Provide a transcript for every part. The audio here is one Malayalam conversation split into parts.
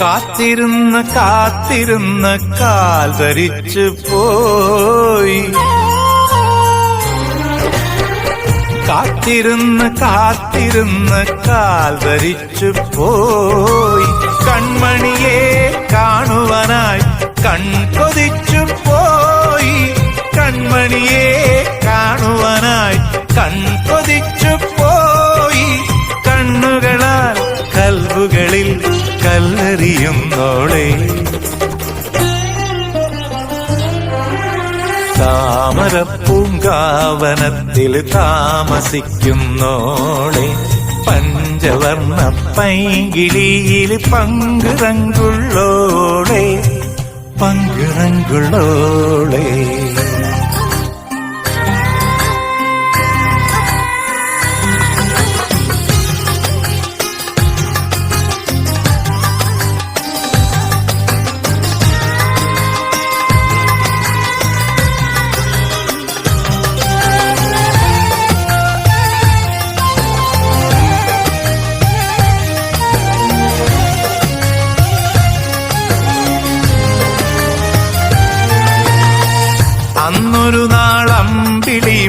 കാത്തിരുന്ന് കാത്തിരുന്ന് കാൽ ധരിച്ചു പോയി. കാത്തിരുന്ന് കാത്തിരുന്ന് കാൽ ധരിച്ചു പോയി. കൺമണിയെ കാണുവാനായി കൺകൊതിച്ചു പോയി. താമരപ്പൂങ്കാവനത്തിൽ താമസിക്കുന്നോളെ പഞ്ചവർണ പൈകിളിയിൽ പങ്കുറങ്കുള്ളോളെ പങ്കുറങ്കുള്ളോളെ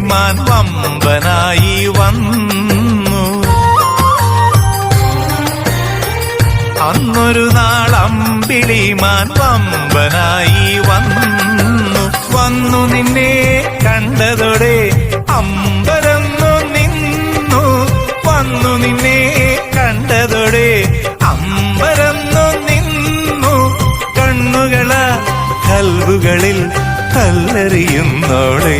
നാളമ്പിളിമാൻ വമ്പനായി വന്നു. അന്നൊരു നാളമ്പിളിമാൻ വമ്പനായി വന്നു. വന്നു നിന്നെ കണ്ടതോടെ അമ്പരന്നു നിന്നു. വന്നു നിന്നെ കണ്ടതോടെ അമ്പരന്നു നിന്നു. കണ്ണുകള കൽവുകളിൽ കല്ലെറിയുന്നോളേ.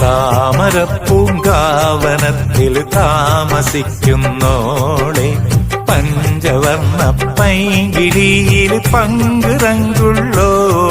താമരപ്പൂങ്കാവനത്തിൽ താമസിക്കുന്നോളെ പഞ്ചവർണ പൈകിളിയിൽ പങ്കുറങ്കുള്ളോളെ